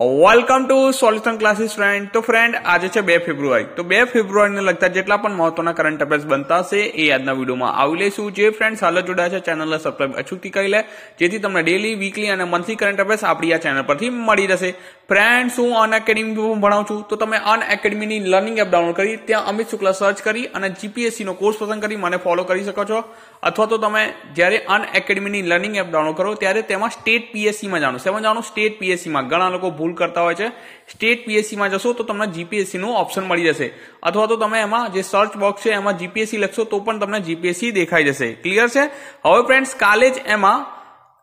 Welcome to solution classes friend તો friend આજે છે બે ફેબ્રુઆરી તો બે ફેબ્રુઆરીને લગતા જેટલા પણ મહત્વના કરંટ અફેર્સ બનતા હશે એ આજના વિડીયોમાં આવી લઈશું. જે ફ્રેન્ડ હાલ જોડાયા છે ચેનલને સબસ્ક્રાઇબ અચૂકથી કરી લે. જેથી તમને ડેલી વીકલી અને મંથલી કરંટ અફેર્સ આપણી આ ચેનલ પરથી મળી જશે ફ્રેન્ડ્સ હું અન એકેડમી ભણાવું છું. તો તમે અન એકેડમીની લર્નિંગ એપ ડાઉનલોડ કરી, ત્યાં અમિત શુક્લા સર્ચ કરી અને જીપીએસસીનો કોર્સ પસંદ કરી, મને ફોલો કરી શકો છો. અથવા તો તમે જ્યારે અન એકેડમીની લર્નિંગ એપ ડાઉનલોડ કરો, ત્યારે તેમાં સ્ટેટ પીએસસીમાં જાણો. સેમાં જાણો? સ્ટેટ પીએસસીમાં ઘણા લોકો ભૂલ કરતા હોય છે. સ્ટેટ પીએસસીમાં જશો તો તમને જીપીએસસીનું ઓપ્શન મળી જશે. અથવા તો તમે એમાં જે સર્ચ બોક્સ છે, એમાં જીપીએસસી લખશો તો પણ તમને જીપીએસસી દેખાઈ જશે. ક્લિયર છે? હવે ફ્રેન્ડ્સ કાલે જ એમાં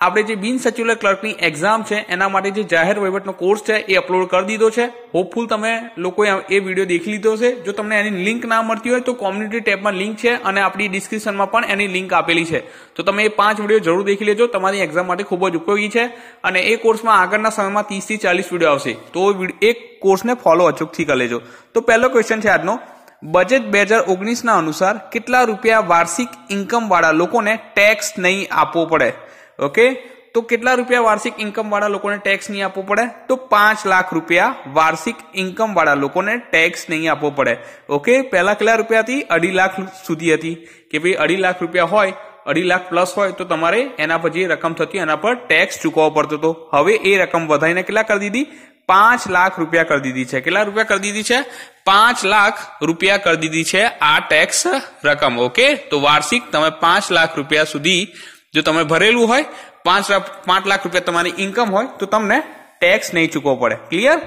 આપણે જે બિન સચિવાલય ક્લર્કની એક્ઝામ છે, એના માટે જે જાહેર વહીવટનો કોર્સ છે, એ અપલોડ કરી દીધો છે. હોપફુલ તમે લોકોએ એ વીડિયો દેખી લીધો છે જો તમને એની લિંક ના મળતી હોય તો કોમ્યુનિટી ટેબમાં લિંક છે અને આપણી ડિસ્ક્રિપ્શનમાં પણ એની લિંક આપેલી છે. તો તમે એ પાંચ વીડિયો જરૂર દેખી લેજો. તમારી એક્ઝામ માટે ખૂબ જ ઉપયોગી છે. અને એ કોર્સમાં આગળના સમયમાં ત્રીસથી ચાલીસ વીડિયો આવશે. તો એ કોર્સને ફોલો અચૂકથી કરી લેજો. તો પહેલો ક્વેશ્ચન છે આજનો. બજેટ બે હજાર ઓગણીસના અનુસાર કેટલા રૂપિયા વાર્ષિક ઇન્કમવાળા લોકોને ટેક્સ નહીં આપવો પડે? ઓકે તો કેટલા રૂપિયા વાર્ષિક ઇન્કમ વાળા લોકોને ટેક્સ નહીં આપવો પડે? તો પાંચ લાખ રૂપિયા વાર્ષિક ઇન્કમ વાળા લોકોને ટેક્સ નહીં આપવો પડે. ઓકે પહેલા કેટલા રૂપિયા હતી? અઢી લાખ સુધી હતી. કે ભાઈ અઢી લાખ રૂપિયા હોય, અઢી લાખ પ્લસ હોય, તો તમારે એના પર જે રકમ થતી, એના પર ટેક્સ ચૂકવવો પડતો હતો. હવે એ રકમ વધારીને કેટલા કરી દીધી? પાંચ લાખ રૂપિયા કરી દીધી છે. કેટલા રૂપિયા કરી દીધી છે? પાંચ લાખ રૂપિયા કરી દીધી છે આ ટેક્સ રકમ. ઓકે તો વાર્ષિક તમે પાંચ લાખ રૂપિયા સુધી જો તમે ભરેલું હોય, પાંચ પાંચ લાખ રૂપિયા તમારી ઇન્કમ હોય, તો તમને ટેક્સ નહીં ચૂકવવો પડે. ક્લિયર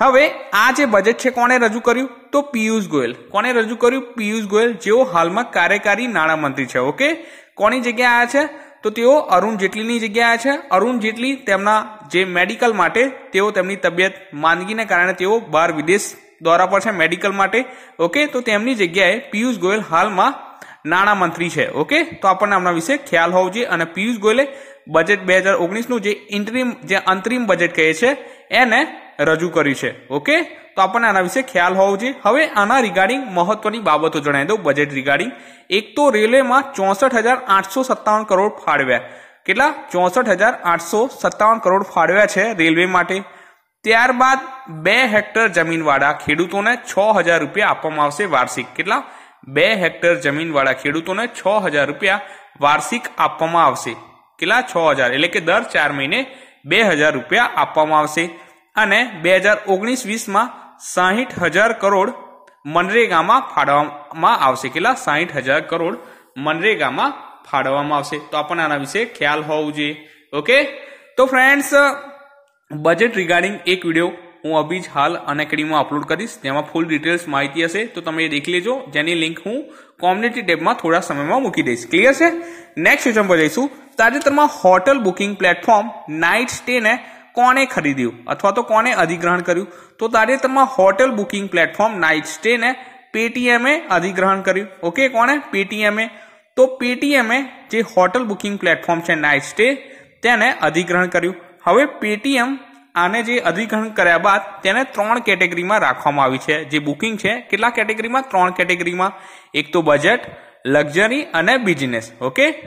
હવે આ જે બજેટ છે કોને રજૂ કર્યું? તો પિયુષ ગોયલ. કોને રજૂ કર્યું? પિયુષ ગોયલ, જેઓ હાલમાં કાર્યકારી નાણામંત્રી છે, ઓકે? કોની જગ્યાએ આયા છે? તો તેઓ અરુણ જેટલીની જગ્યાએ છે. અરુણ જેટલી તેમના જે મેડિકલ માટે, તેઓ તેમની તબિયત માંદગીને કારણે તેઓ બહાર વિદેશ દ્વારા પર છે મેડિકલ માટે, ઓકે? તો તેમની જગ્યાએ પિયુષ ગોયલ હાલમાં નાણામંત્રી છે, ઓકે? તો આપણને આમના વિશે ખ્યાલ હોવો જોઈએ અને પિયુષ ગોયલે બજેટ બે હજાર ઓગણીસનું જે ઇન્ટરીમ, જે અંતરિમ બજેટ કહે છે, એને રજૂ કર્યું છે, ઓકે? તો આપણને આના વિશે ખ્યાલ હોવો જોઈએ. હવે આના રિગાર્ડિંગ મહત્વની બાબતો જણાવી દઉં બજેટ રિગાર્ડિંગ એક તો રેલવેમાં ચોસઠ હજાર આઠસો સત્તાવન કરોડ ફાળવ્યા. કેટલા? ચોસઠ હજાર આઠસો સત્તાવન કરોડ ફાળવ્યા છે રેલવે માટે. ત્યારબાદ બે હેક્ટર જમીનવાળા ખેડૂતોને છ હજાર રૂપિયા આપવામાં આવશે વાર્ષિક. કેટલા? બે હેક્ટર જમીનવાળા ખેડૂતોને છ હજાર રૂપિયા વાર્ષિક આપવામાં આવશે. કેટલા? છ હજાર. એટલે કે દર ચાર મહિને બે હજાર રૂપિયા આપવામાં આવશે. અને બે હજાર ઓગણીસ વીસમાં સાહીઠ હજાર કરોડ મનરેગામાં ફાળવવામાં આવશે. કેટલા? સાહીઠ હજાર કરોડ મનરેગામાં ફાળવવામાં આવશે. તો આપણને આના વિશે ખ્યાલ હોવું જોઈએ. ઓકે? તો ફ્રેન્ડ્સ બજેટ રિગાર્ડિંગ એક વીડિયો હું અભી જ હાલ અનએકેડમીમાં અપલોડ કરીશ. તેમાં ફૂલ ડિટેલ્સ માહિતી હશે, તો તમે એ દેખી લેજો. જેની લિંક હું કોમ્યુનિટી ટેબમાં થોડા સમયમાં મૂકી દઈશ. ક્લિયર છે? નેક્સ્ટ ક્વેશ્ચન પર જઈશું. તાજેતરમાં હોટલ બુકિંગ પ્લેટફોર્મ નાઇટ સ્ટેને કોને ખરીદ્યું? અથવા તો કોને અધિગ્રહણ કર્યું? તો તાજેતરમાં હોટેલ બુકિંગ પ્લેટફોર્મ નાઇટ સ્ટેને પેટીએમએ અધિગ્રહણ કર્યું. ઓકે કોને પેટીએમએ તો પેટીએમએ જે હોટલ બુકિંગ પ્લેટફોર્મ છે નાઇટ સ્ટે તેને અધિગ્રહણ કર્યું. હવે પેટીએમ આને જે અધિગ્રહણ કર્યા બાદ તેને ત્રણ કેટેગરીમાં રાખવામાં આવી છે. જે બુકિંગ છે, કેટલા કેટેગરીમાં? ત્રણ કેટેગરીમાં. એક તો બજેટ લક્ઝરી અને બિઝનેસ ઓકે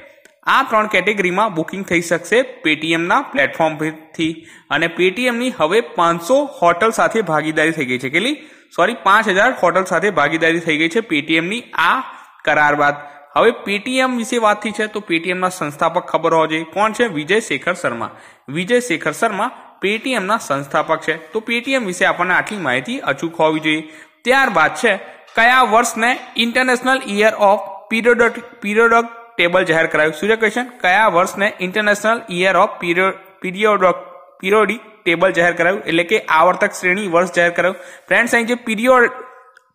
આ ત્રણ કેટેગરીમાં બુકિંગ થઈ શકશે પેટીએમના પ્લેટફોર્મથી અને પેટીએમની હવે પાંચસો હોટલ સાથે ભાગીદારી થઈ ગઈ છે. કેટલી? સોરી પાંચ હજાર હોટલ સાથે ભાગીદારી થઈ ગઈ છે પેટીએમની આ કરાર બાદ. હવે પેટીએમ વિશે વાત થઈ છે તો પેટીએમના સંસ્થાપક ખબર હોવા જોઈએ. કોણ છે? વિજય શેખર શર્મા. વિજય શેખર શર્મા પેટીએમના સંસ્થાપક છે. તો પેટીએમ વિશે આપણને આટલી માહિતી અચૂક હોવી જોઈએ. ત્યારબાદ છે, કયા વર્ષને international year of period periodic table જાહેર કરાયું? સૂર્ય ક્વેશ્ચન કયા વર્ષને international year of period periodic table જાહેર કરાયું? એટલે કે આવર્તક શ્રેણી વર્ષ જાહેર કરાયું. ફ્રેન્ડ્સ અહીં જે પીરિયોડ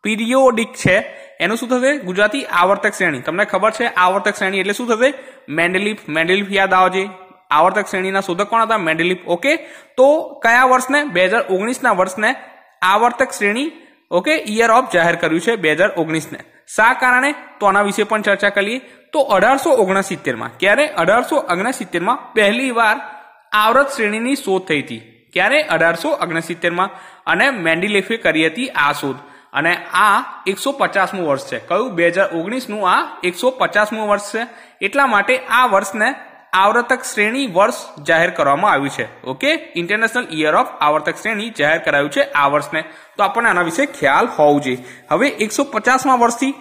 પીરિયોડિક છે, એનું શું થશે? ગુજરાતી આવર્તક શ્રેણી. તમને ખબર છે આવર્તક શ્રેણી એટલે શું થશે? મેન્ડેલિફ મેન્ડેલિફ યાદ આવજે. આવર્તક શ્રેણીના શોધક કોણ હતા? મેન્ડેલિફ. ઓકે તો કયા વર્ષને? બે હજાર ઓગણીસના વર્ષને આવર્તક શ્રેણી ઓકે ઇયર ઓફ જાહેર કર્યું છે બે હજાર ઓગણીસને. શા કારણે? તો આના વિશે પણ ચર્ચા કરીએ. તો અઢારસો ઓગણસિત્તેરમાં, ક્યારે? અઢારસો ઓગણસિત્તેરમાં પહેલી વાર આવર્ત શ્રેણીની શોધ થઈ હતી. ક્યારે? અઢારસો ઓગણસિત્તેરમાં. અને મેન્ડિલેફે કરી હતી આ શોધ. અને આ એકસો પચાસમું વર્ષ છે. કયું? બે હજાર ઓગણીસનું આ એકસો પચાસમું વર્ષ છે. એટલા માટે આ વર્ષને આવર્તક શ્રેણી વર્ષ જાહેર કરવામાં આવ્યું છે. ઓકે ઇન્ટરનેશનલ યર ઓફ આવર્તક શ્રેણી જાહેર કરાયું છે આ વર્ષને. તો આપણને આના વિશે ખ્યાલ હોવું જોઈએ. હવે એકસો પચાસમાં વર્ષથી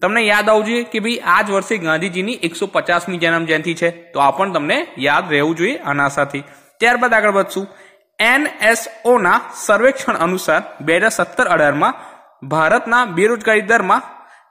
તમને યાદ આવવું જોઈએ કે ભાઈ આ જ વર્ષે ગાંધીજીની એકસો પચાસમી જન્મ જયંતિ છે. તો આ પણ તમને યાદ રહેવું જોઈએ આના સાથે. ત્યારબાદ આગળ વધશું. એનએસઓ ના સર્વેક્ષણ અનુસાર બે હજાર સત્તર અઢારમાં ભારતના બેરોજગારી દરમાં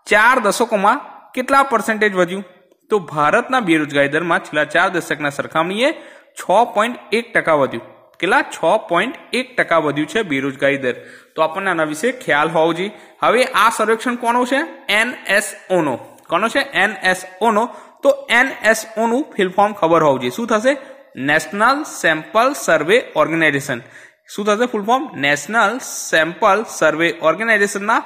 ચાર દશકોમાં કેટલા પર્સન્ટેજ વધ્યું? તો ભારતના બેરોજગારી દરમાં છેલ્લા ચાર દશકના સરખામણીએ છ પોઈન્ટ એક ટકા વધ્યું. કેટલા? છ પોઈન્ટ એક ટકા વધ્યું છે બેરોજગારી દર. તો આપણને આના વિશે ખ્યાલ હોવો જોઈએ. હવે આ સર્વેક્ષણ કોનો છે? એનએસઓનો. કોનો છે? એનએસઓનો. તો એનએસઓનું ફિલ ફોર્મ ખબર હોવું જોઈએ. શું થશે? National sample survey organisation. શું થશે full form? National sample survey ઓર્ગેનાઇઝેશનના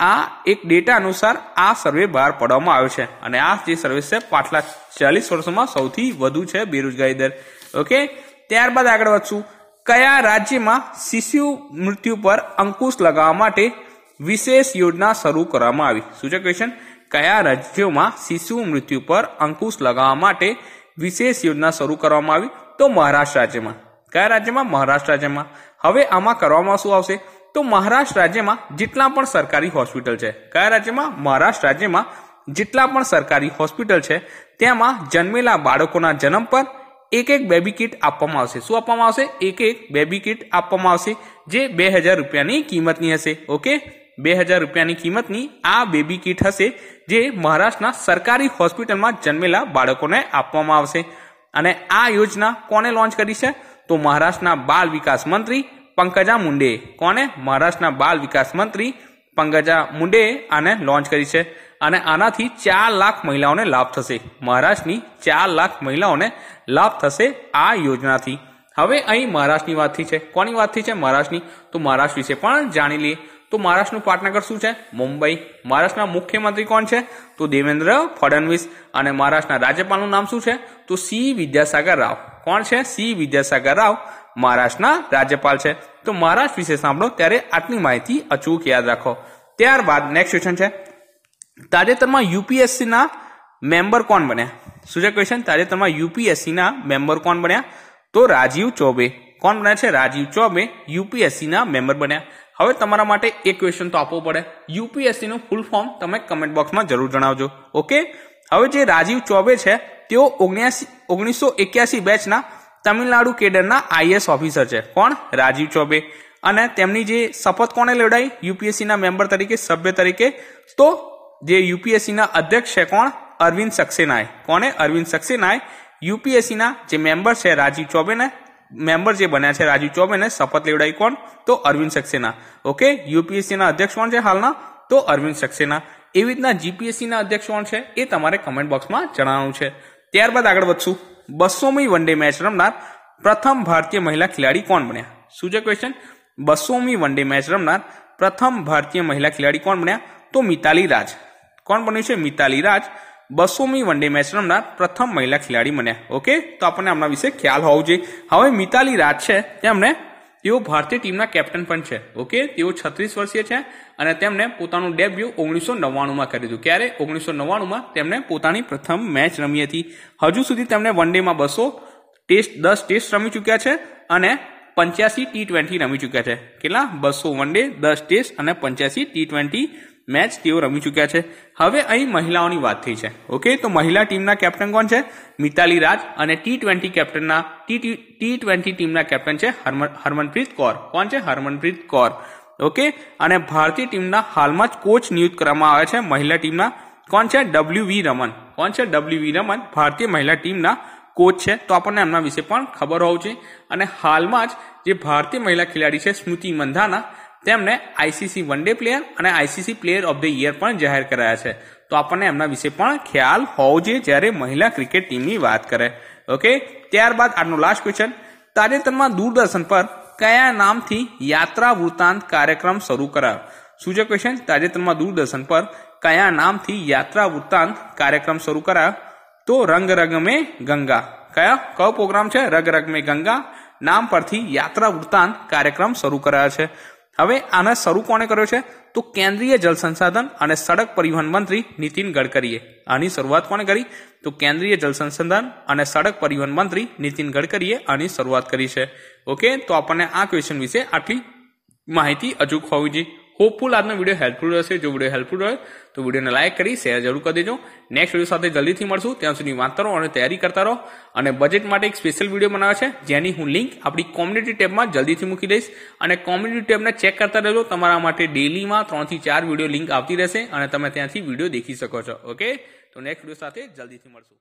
આ એક ડેટા અનુસાર આ સર્વે બહાર પાડવામાં આવ્યો છે અને આ જે સર્વે છે પાછલા ચાલીસ વર્ષોમાં સૌથી વધુ છે બેરોજગારી દર. ઓકે ત્યારબાદ આગળ વધશું. કયા રાજ્યમાં શિશુ મૃત્યુ પર અંકુશ લગાવવા માટે વિશેષ યોજના શરૂ કરવામાં આવી? શું છે ક્વેશ્ચન કયા રાજ્યોમાં શિશુ મૃત્યુ પર અંકુશ લગાવવા માટે વિશેષ યોજના શરૂ કરવામાં આવી? તો મહારાષ્ટ્ર રાજ્યમાં. કયા રાજ્યમાં? મહારાષ્ટ્ર રાજ્યમાં. હવે આમાં કરવામાં શું આવશે? તો મહારાષ્ટ્ર રાજ્યમાં જેટલા પણ સરકારી હોસ્પિટલ છે, કયા રાજ્યમાં? મહારાષ્ટ્ર રાજ્યમાં જેટલા પણ સરકારી હોસ્પિટલ છે તેમાં જન્મેલા બાળકોના જન્મ પર એક એક બેબી કિટ આપવામાં આવશે. શું આપવામાં આવશે? એક એક બેબી કિટ આપવામાં આવશે, જે બે હજાર રૂપિયાની કિંમતની હશે. ઓકે? બે હજાર રૂપિયાની કિંમતની આ બેબી કિટ હશે, જે મહારાષ્ટ્રના સરકારી હોસ્પિટલમાં જન્મેલા બાળકોને આપવામાં આવશે. અને આ યોજના કોને લોન્ચ કરી છે? તો મહારાષ્ટ્રના બાળ વિકાસ મંત્રી પંકજા મુંડે. કોને મહારાષ્ટ્રના બાલ વિકાસ મંત્રી પંકજા મુંડે આને લોન્ચ કરી છે. અને આનાથી ચાર લાખ મહિલાઓને લાભ થશે. મહારાષ્ટ્રની ચાર લાખ મહિલાઓને લાભ થશે આ યોજનાથી. હવે અહીં મહારાષ્ટ્રની વાતથી છે. કોની વાતથી છે? મહારાષ્ટ્રની. તો મહારાષ્ટ્ર વિશે પણ જાણી લઈએ. તો મહારાષ્ટ્રનું પાટનગર શું છે? મુંબઈ. મહારાષ્ટ્રના મુખ્યમંત્રી કોણ છે? તો દેવેન્દ્ર ફડણવીસ. અને મહારાષ્ટ્રના રાજ્યપાલનું નામ શું છે? તો સી વિદ્યાસાગર રાવ. કોણ છે? સી વિદ્યાસાગર રાવ. મહારાષ્ટ્રના રાજ્યપાલ છે. તો મહારાષ્ટ્ર વિશે સાંભળો, ત્યારે આટલી માહિતી અચૂક યાદ રાખો. ત્યારબાદ નેક્સ્ટ ક્વેશ્ચન છે. તાજેતરમાં યુપીએસસીના મેમ્બર કોણ બન્યા? શું છે ક્વેશ્ચન તાજેતરમાં યુપીએસસીના મેમ્બર કોણ બન્યા? તો રાજીવ ચોબે. કોણ બન્યા છે? રાજીવ ચોબે યુપીએસસીના મેમ્બર બન્યા. હવે તમારા માટે એક ક્વેશ્ચન તો આપવો પડે. યુપીએસસીનું ફૂલ ફોર્મ તમે કમેન્ટ બોક્સમાં જરૂર જણાવજો. ઓકે હવે જે રાજીવ ચોબે છે, તેઓ ઓગણ્યાસી, ઓગણીસો એક્યાસી બેચના તમિલનાડુ કેડરના આઈએસ ઓફિસર છે. કોણ? રાજીવ ચોબે. અને તેમની જે શપથ કોણે લેવડાઈ? યુપીએસસીના મેમ્બર તરીકે, સભ્ય તરીકે. તો જે યુપીએસસીના અધ્યક્ષ છે કોણ? અરવિંદ સક્સેનાએ. કોણે? અરવિંદ સક્સેનાએ યુપીએસસીના જે મેમ્બર છે રાજીવ ચોબેને, મેમ્બર જે બન્યા છે રાજીવ ચોબેને શપથ લેવડાવી કોણ? તો અરવિંદ સક્સેના. ઓકે? યુપીએસસીના અધ્યક્ષ કોણ છે હાલના? તો અરવિંદ સક્સેના. એવી રીતના જીપીએસસીના અધ્યક્ષ કોણ છે? એ તમારે કમેન્ટ બોક્સમાં જણાવવાનું છે. ત્યારબાદ આગળ વધશું. બસોમી વનડે મેચ રમનાર પ્રથમ ભારતીય મહિલા ખેલાડી કોણ બન્યા? શું છે ક્વેશ્ચન બસોમી વનડે મેચ રમનાર પ્રથમ ભારતીય મહિલા ખેલાડી કોણ બન્યા? તો મિતાલી રાજ. કોણ બન્યું છે? મિતાલી રાજ. બસોમી વનડે મેચ રમનાર પ્રથમ મહિલા ખેલાડી બન્યા. ઓકે તો આપણને આમના વિશે ખ્યાલ હોવો જોઈએ. હવે મિતાલી રાજ છે. તેમણે તેઓ ભારતીય ટીમના કેપ્ટન પણ છે. ઓકે તેઓ છત્રીસ વર્ષીય છે. અને તેમણે પોતાનું ડેબ્યુ ઓગણીસો નવ્વાણુંમાં કર્યું હતું ક્યારે? ઓગણીસો નવ્વાણુંમાં તેમણે પોતાની પ્રથમ મેચ રમી હતી. હજુ સુધી તેમણે વન ડેમાં બસો ટેસ્ટ દસ ટેસ્ટ રમી ચૂક્યા છે અને પંચ્યાસી ટી ટ્વેન્ટી રમી ચૂક્યા છે. કેટલા? બસો વન ડે દસ ટેસ્ટ અને પંચ્યાસી ટી ટ્વેન્ટી મેચ તેઓ રમી ચૂક્યા છે. હવે અહીં મહિલાઓની વાત થઈ છે. ઓકે તો મહિલા ટીમના કેપ્ટન કોણ છે? મિતાલી રાજ અને ટી ટ્વેન્ટી કેપ્ટનના ટી ટી ટ્વેન્ટી ટીમના કેપ્ટન છે હરમનપ્રીત કૌર. કોણ છે? હરમનપ્રીત કૌર. ઓકે અને ભારતીય ટીમના હાલમાં જ કોચ નિયુક્ત કરવામાં આવે છે મહિલા ટીમના. કોણ છે? ડબલ્યુ વી રમન કોણ છે? ડબલ્યુ વી રમન ભારતીય મહિલા ટીમના કોચ છે. તો આપણને એમના વિશે પણ ખબર હોવું જોઈએ. અને હાલમાં જ જે ભારતીય મહિલા ખેલાડી છે, સ્મૃતિ મંધાના, તેમને આઈસીસી વન ડે પ્લેયર અને ICC player of the year પણ જાહેર કરાયા છે. તો આપણને એમના વિશે પણ ખ્યાલ હોવો જોઈએ જ્યારે મહિલા ક્રિકેટ ટીમની વાત કરે. ઓકે ત્યારબાદ આજનો લાસ્ટ ક્વેશ્ચન તાજેતરમાં દૂરદર્શન પર કયા નામથી યાત્રા વૃત્તાંત કાર્યક્રમ શરૂ કરાયો? શું છે ક્વેશ્ચન તાજેતરમાં દૂરદર્શન પર કયા નામથી યાત્રા વૃત્તાંત કાર્યક્રમ શરૂ કરાયો? તો રંગ રંગ મેં ગંગા. કયા? કયો પ્રોગ્રામ છે? રગ રગ મેં ગંગા નામ પરથી યાત્રા વૃત્તાંત કાર્યક્રમ શરૂ કરાયો છે. હવે આના શરૂ કોણે કર્યો છે? તો કેન્દ્રીય જળ સંસાધન અને સડક પરિવહન મંત્રી નીતિન ગડકરીએ. આની શરૂઆત કોણે કરી? તો કેન્દ્રીય જળ સંસાધન અને સડક પરિવહન મંત્રી નીતિન ગડકરીએ આની શરૂઆત કરી છે. ઓકે, તો આપણને આ ક્વેશ્ચન વિશે આટલી માહિતી અચૂક હોવી જોઈએ હોપફુલ આજનો વીડિયો હેલ્પફુલ રહેશે. જો વીડિયો હેલ્પફુલ રહે તો વિડીયોને લાઇક કરી શેર જરૂર કરી દેજો. નેક્સ્ટ વીડિયો સાથે જલ્દીથી મળશું. ત્યાં સુધી વાંચતા રહો અને તૈયારી કરતા રહો. અને બજેટ માટે એક સ્પેશિયલ વીડિયો બનાવ્યો છે, જેની હું લિંક આપણી કોમ્યુનિટી ટેબમાં જલ્દીથી મૂકી દઈશ. અને કોમ્યુનિટી ટેબને ચેક કરતા રહેજો. તમારા માટે ડેલીમાં ત્રણથી ચાર વીડિયો લિંક આવતી રહેશે અને તમે ત્યાંથી વીડિયો દેખી શકો છો. ઓકે તો નેક્સ્ટ વીડિયો સાથે જલ્દીથી મળશું.